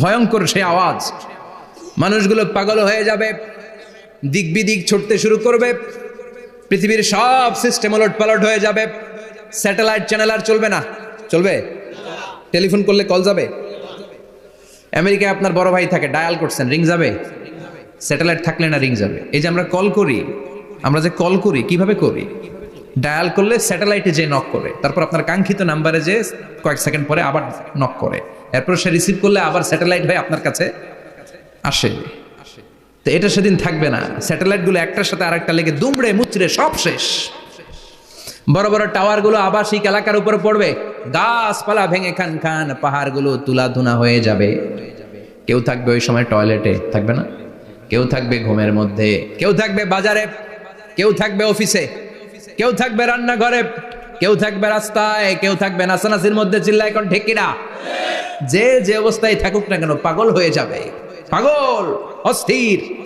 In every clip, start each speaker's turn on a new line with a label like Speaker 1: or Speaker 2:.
Speaker 1: ভয়ঙ্কর সে আওয়াজ। মানুষগুলো পাগল হয়ে যাবে, দিক বিদিক ছুটতে শুরু করবে, পৃথিবীর সব সিস্টেম ওলট পালট হয়ে যাবে। স্যাটেলাইট চ্যানেল আর চলবে না। চলবে? টেলিফোন করলে কল যাবে? আমেরিকায় আপনার বড় ভাই থাকে ডায়াল করছেন রিং যাবে? স্যাটেলাইট থাকলে না রিং যাবে? এই যে আমরা কল করি, আমরা যে কল করি, কীভাবে করি? ডায়াল করলে স্যাটেলাইটে যে নক করে। তারপর আপনার কাঙ্ক্ষিত নাম্বারে যে কয়েক সেকেন্ড পরে আবার নক করে। এরপর সে রিসিভ করলে আবার স্যাটেলাইট হয়ে আপনার কাছে আসে। তো এটা সেদিন থাকবে না। স্যাটেলাইটগুলো একটার সাথে আরেকটা লেগে দুমড়ে মুচড়ে সব শেষ। বড় বড় টাওয়ারগুলো আবাসিক এলাকার উপর পড়বে। গাছপালা ভেঙে খান খান তুলা ধুনা হয়ে যাবে। কেউ থাকবে ওই সময় টয়লেটে থাকবে না? কেউ থাকবে ঘুমের মধ্যে। কেউ থাকবে বাজারে। কেউ থাকবে অফিসে কেউ থাকবে রান্নাঘরে। কেউ থাকবে রাস্তায়। কেউ থাকবে নাসানাসির মধ্যে চিল্লা এখন ঠেকিরা যে যে অবস্থায় থাকুক না কেন পাগল হয়ে যাবে। পাগল, অস্থির।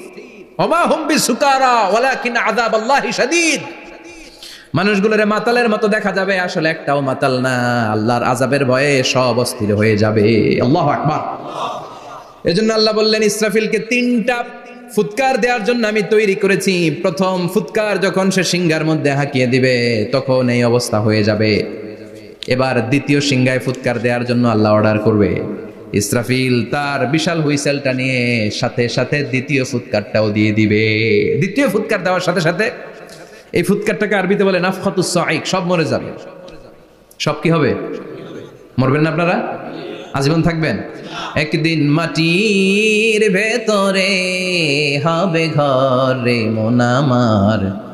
Speaker 1: ওমা হুম্বি সুকারা আল্লাহি শাদীদ। মানুষগুলোরে মাতালের মতো দেখা যাবে, আসলে একটাও মাতাল না। আল্লাহর আজাবের ভয়ে সব অস্থির হয়ে যাবে। আল্লাহ আকবার। এজন্য আল্লাহ বললেন, ইসরাফিলকে তিনটা ফুৎকার দেওয়ার জন্য আমি তৈরি করেছি। প্রথম ফুৎকার যখন সে সিংহার মধ্যে হাঁকিয়ে দিবে, তখন এই অবস্থা হয়ে যাবে। এবার দ্বিতীয় সিংহায় ফুৎকার দেওয়ার জন্য আল্লাহ অর্ডার করবে। ইসরাফিল তার বিশাল হুইসেলটা নিয়ে সাথে সাথে দ্বিতীয় ফুৎকারটাও দিয়ে দিবে। দ্বিতীয় ফুৎকার দেওয়ার সাথে সাথে এই ফুৎকারটাকে আরবিতে বলে নাফখাতুস সাইক সব মরে যাবে। সব কি হবে? মরবেন না আপনারা? আজীবন থাকবেন। একদিন মাটির ভেতরে হবে ঘরে মোনামার।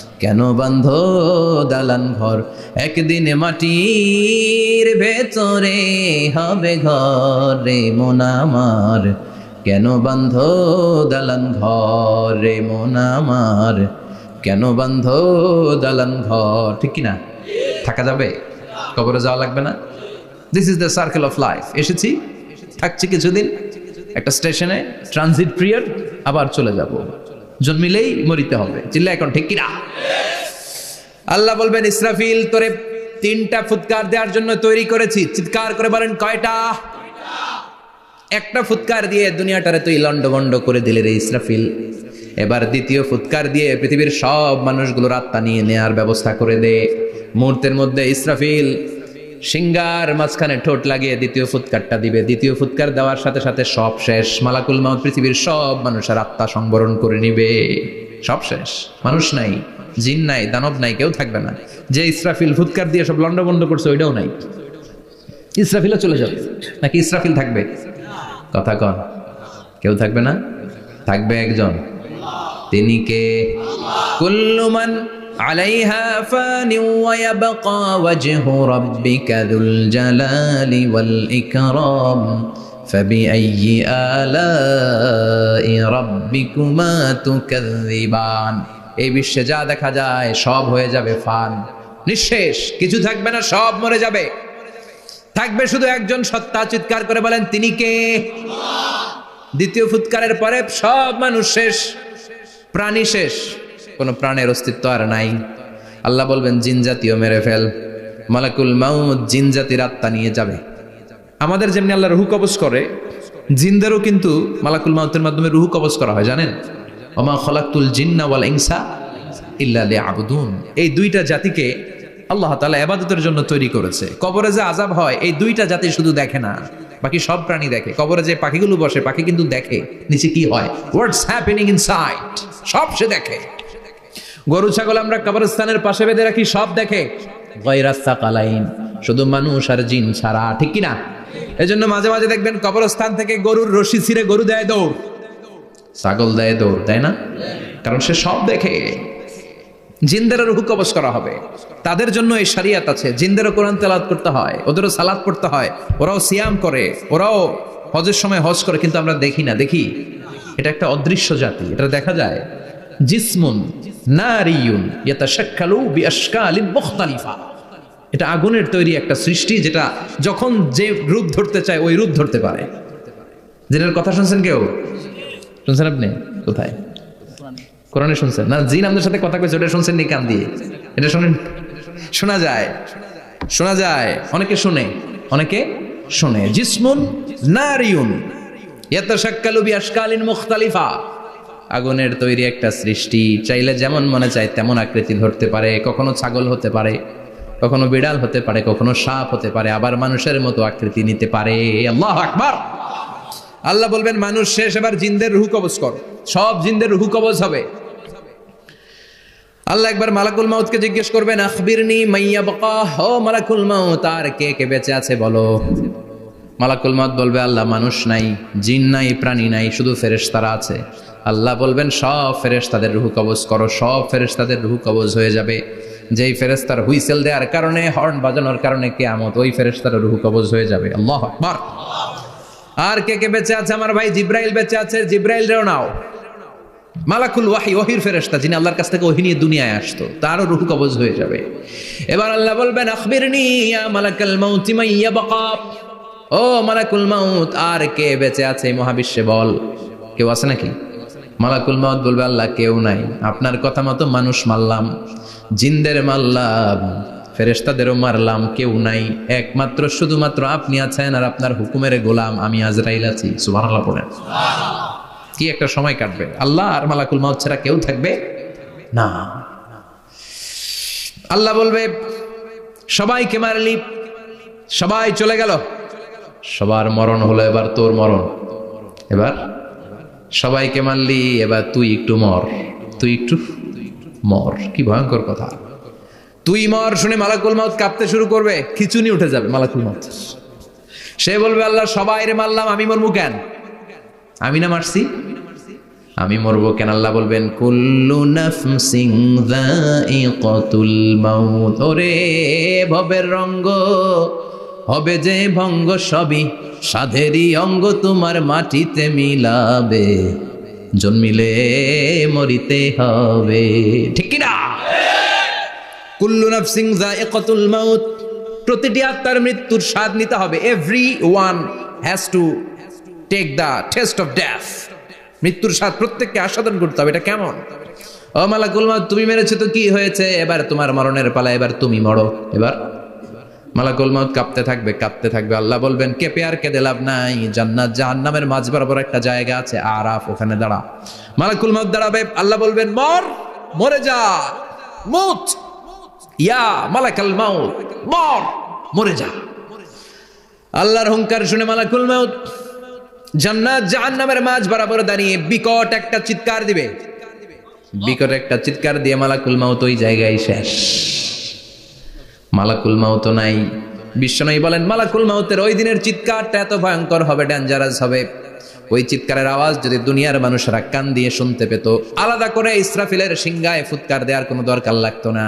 Speaker 1: কেন বান্ধ দালান ঘর? একদিন মাটির ভেতরে হবে ঘরে মোনামার কেন বান্ধ দালান ঘরে মোনামার কেন বান্ধ দালান ঘর? ঠিক কিনা? থাকা যাবে? কবরে যাওয়া লাগবে না? This is the circle of life এসেছি, থাকছি কিছুদিন, একটা স্টেশনে ট্রানজিট পিরিয়ড আবার চলে যাব। জন্মিলেই মরিতে হবে। চিল্লা এখন ঠিক কিনা? আল্লাহ বলবেন, ইসরাফিল, তোরে তিনটা ফুৎকার দেওয়ার জন্য তৈরি করেছি। চিৎকার করে বলেন, কয়টা? একটা ফুৎকার দিয়ে দুনিয়াটারে তুই লন্ডভন্ড করে দিলে রে ইসরাফিল। এবার দ্বিতীয় ফুৎকার দিয়ে পৃথিবীর সব মানুষগুলোর আত্মা নিয়ে নেয়ার ব্যবস্থা করে দে। মুহূর্তের মধ্যে ইসরাফিল সিঙ্গার মাঝখানে ঠোঁট লাগিয়ে দ্বিতীয় ফুৎকারটা দিবে। দ্বিতীয় ফুৎকার দেওয়ার সাথে সাথে সব শেষ। মালাকুল মাউত পৃথিবীর সব মানুষের আত্মা সংবরণ করে নিবে। সব শেষ। মানুষ নাই, জিন নাই, দানব নাই, কেউ থাকবে না। যে ইসরাফিল ফুৎকার দিয়ে সব লন্ডভন্ড করছে, ওইটাও নাই। ইসরাফিলও চলে যাবে। নাকি ইসরাফিল থাকবে? কথা কন। কেউ থাকবে না? থাকবে একজন। তিনি কে? কুল্লুমান عليها فان ويبقى وجه ربك ذو الجلال والإكرام فبأي آلاء ربكما تكذبان এই বিশ্বে যা দেখা যায় সব হয়ে যাবে ফান নিঃশেষ কিছু থাকবে না সব মরে যাবে থাকবে শুধু একজন সত্তা চিৎকার করে বলেন তিনি কে দ্বিতীয় ফুৎকারের পরে সব মানুষ শেষ প্রাণী শেষ কোনো প্রাণের অস্তিত্ব আর নাই। আল্লাহ বলবেন, জিন জাতীয় মেরে ফেল। মালাকুল মাউদ জিন জাতির আত্মা নিয়ে যাবে। আমাদের যেমনি আল্লাহ রুহু কবজ করে, জিনদেরও কিন্তু মালাকুল মাউতের মাধ্যমে রুহু কবজ করা হয়, জানেন? ওমা খলাকুল জিন্না ওয়াল ইনসা ইল্লা আবুদুন এই দুইটা জাতিকে আল্লাহ তাআলা এবাদতের জন্য তৈরি করেছে। কবরে যে আজাব হয়, এই দুইটা জাতি শুধু দেখে না, বাকি সব প্রাণী দেখে। কবরে যে পাখিগুলো বসে, পাখি কিন্তু দেখে, নিচে কি হয়? হোয়াটস হ্যাপেনিং ইনসাইড সব সে দেখে। গরু, ছাগল আমরা কবরস্থানের পাশে বেঁধে রাখি, সব দেখে। কালাইন শুধু মানুষ আর জিন ছাড়া, ঠিক কিনা? এজন্য মাঝে মাঝে দেখবেন কবরস্থান থেকে গরুর রশি ছিঁড়ে গরু দেয় দৌড়। ছাগল দেয় দৌড়, তাই না? কারণ সে সব দেখে। জিন্দেরও রুহু কবচ করা হবে। তাদের জন্য এই শরিয়াত আছে, জিন্দেরও কোরআন তেলাত করতে হয়, ওদেরও সালাদ পড়তে হয়, ওরাও সিয়াম করে, ওরাও হজের সময় হজ করে, কিন্তু আমরা দেখি না, দেখি? এটা একটা অদৃশ্য জাতি, এটা দেখা যায়। জিসমুন নারিয়ুন ইয়াতাশাক্কালু বিআশকালিন মুখতালিফা। এটা আগুনের তৈরি একটা সৃষ্টি যেটা যখন যে রূপ ধরতে চায় ওই রূপ ধরতে পারে। জিনের কথা শুনছেন কেউ? শুনছেন আপনি? কোথায়? কোরআনে শুনছেন? না, জিন আমাদের সাথে কথা কইছে, ওটা শুনছেন নি কান দিয়ে? এটা শুনেন? শোনা যায়। শোনা যায়। অনেকে শুনে। অনেকে শুনে। জিসমুন নারিয়ুন ইয়াতাশাক্কালু বিআশকালিন মুখতালিফা। আগুনের তৈরি একটা সৃষ্টি। চাইলে যেমন মনে চায় তেমন আকৃতি ধরতে পারে। কখনো ছাগল হতে পারে, কখনো বিড়াল হতে পারে, কখনো সাপ হতে পারে, আবার মানুষের মতো আকৃতি নিতে পারে। আল্লাহ আকবার! আল্লাহ বলবেন, মানুষ শেষ, এবার জিন্দের রুহু কবজ কর। সব জিন্দের রুহু কবজ হবে। আল্লাহ একবার মালাকুল মাউতকে জিজ্ঞেস করবেন, আখবিরনি মাইয়া বকা ও মালাকুল মাউত, আর কে কে বেঁচে আছে বলো? মালাকুল মাউত বলবে, আল্লাহ মানুষ নাই, জিন নাই, প্রাণী নাই, শুধু ফেরেশতারা আছে। আল্লাহ বলবেন, সব ফেরেশতাদের রুহু কবজ করো, সব ফেরেশতাদের রুহু কবজ হয়ে যাবে। যেই ফেরেশতার হুইসেল দেওয়ার কারণে, হর্ন বাজানোর কারণে কেয়ামত, ওই ফেরেশতার রুহু কবজ হয়ে যাবে। আল্লাহ আর কে কে বেঁচে আছে? আমার ভাই জিব্রাইল বেঁচে আছে। জিব্রাইল রেও নাও। মালাকুল ওয়াহি, ওহির ফেরেশতা, যিনি আল্লাহর কাছ থেকে ওহি নিয়ে দুনিয়ায় আসতো, তারও রুহু কবজ হয়ে যাবে। এবার আল্লাহ বলবেন, আখবিরনি ইয়া মালাকাল মাউতি মাইয়া বাকা ও মালাকুল মাউত, আর কে বেঁচে আছে মহাবিশ্বে বল? কেউ আছে নাকি? মালাকুল মাউত বলবে, আল্লাহ, কেউ নাই। আপনার কথা মতো মানুষ মারলাম, জিন্দের মারলাম, ফেরেশতাদেরও মারলাম, কেউ নাই। একমাত্র, শুধুমাত্র আপনি আছেন আর আপনার হুকুমের গোলাম, আমি আজরাইল আছি। সুবহানাল্লাহ পড়েন। কি একটা সময় কাটবে। আল্লাহ আর মালাকুল মাউত ছাড়া কেউ থাকবে না। আল্লাহ বলবে, সবাইকে মারলি, সবাই চলে গেল। সবার মরণ হলো এবার তোর মরণ। এবার সবাইকে মারলি, এবার তুই একটু মর। তুই একটু মর। কি ভয়ঙ্কর কথা। তুই মর শুনে মালাকুল মাউত কাঁপতে শুরু করবে, খিচুনি উঠে যাবে মালাকুল মাউত। সে বলবে, আল্লাহ, সবাই রে মারলাম, আমি মরবো কেন? আমি না মারছি। আমি মরবো কেন? আল্লাহ বলবেন, কুল্লু নাফসিং যায়িকাতুল মাউত। ওরে ভবের রঙ্গ হবে যে ভঙ্গ সবই, সাধেরই অঙ্গ তোমার মাটিতে মিলাবে। জন্মিলে মরিতে হবে। ঠিক কি না কুল্লু নাফসিং যায়িকাতুল মাউত, প্রতিটি আত্মার মৃত্যুর স্বাদ নিতে হবে। Every one has to take the taste of death মৃত্যুর স্বাদ প্রত্যেককে আস্বাদন করতে হবে, এটা কেমন? ও মালাকুল মাউত, তুমি মেরেছো তো কি হয়েছে? এবার তোমার মরণের পালা, এবার তুমি মরো। এবার মালাকুল মাউত কাঁপতে থাকবে কাঁপতে থাকবে। আল্লাহ বলবেন, কেঁপে আর কেঁদে লাভ নাই, জান্নাত জাহান্নামের মাঝ বরাবর একটা জায়গা আছে, আরাফ, ওখানে দাঁড়া। মালাকুল মাউত দাঁড়াবে, আল্লাহ বলবেন, মর, মরে যা, মুত, ইয়া মালাকাল মাউত, মর, মরে যা। আল্লাহর হুঙ্কার শুনে মালাকুল মাউত জান্নাত জাহান্নামের মাঝ বরাবর দাঁড়িয়ে বিকট একটা চিৎকার দিবে। বিকট একটা চিৎকার দিয়ে মালাকুল মাউত ওই জায়গায় শেষ। মালাকুল মাউত নাই। বিশ্বনয়ী বলেন, মালাকুল মাউতের ওই দিনের চিৎকারটা এত ভয়ঙ্কর হবে ডেঞ্জারাস হবে। ওই চিৎকারের আওয়াজ যদি দুনিয়ার মানুষেরা কান দিয়ে শুনতে পেত, আলাদা করে ইসরাফিলের সিংগায় ফুৎকার দেওয়ার কোনো দরকার লাগতো না।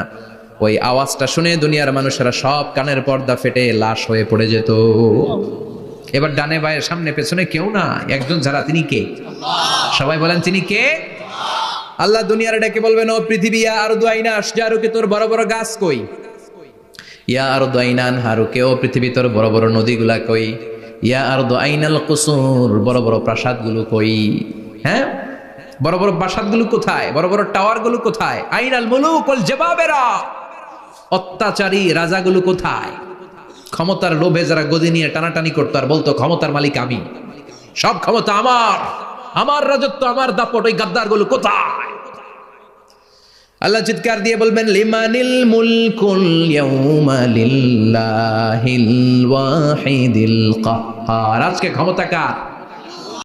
Speaker 1: ওই আওয়াজটা শুনে দুনিয়ার মানুষেরা সব কানের পর্দা ফেটে লাশ হয়ে পড়ে যেত। এবার ডানে বায়ের সামনে পেছনে কেউ না, একজন ছাড়া তিনি কে? সবাই বলেন, তিনি কে? আল্লাহ দুনিয়ার ডেকে বলবেন, ও পৃথিবী, আর দুয়াইনা কি তোর বড় বড় গাছ কই? ইয়া আর দাইনান হারুকে ও পৃথিবী তোর বড় বড় নদীগুলা কই? ইয়া আর আইনাল কুসুর, বড় বড় প্রাসাদগুলো কই? হ্যাঁ? বড় বড় প্রাসাদগুলো কোথায়? বড় বড় টাওয়ারগুলো কোথায়? আইনাল মুলুক ওয়াল জাবাবেরা। অত্যাচারী রাজাগুলো কোথায়? ক্ষমতার লোভে যারা গদি নিয়ে টানাটানি করতো, আর বলতো, ক্ষমতার মালিক আমি। সব ক্ষমতা আমার। আমার রাজত্ব, আমার দাপট, ওই গাদ্দারগুলো কোথায়? আল্লাহ চিৎকার দিয়ে বলবেন লিমানিল মুলকুল ইয়াউমালিল্লাহিল ওয়াহিদিল কাহ্হার আজকে ক্ষমতা কার?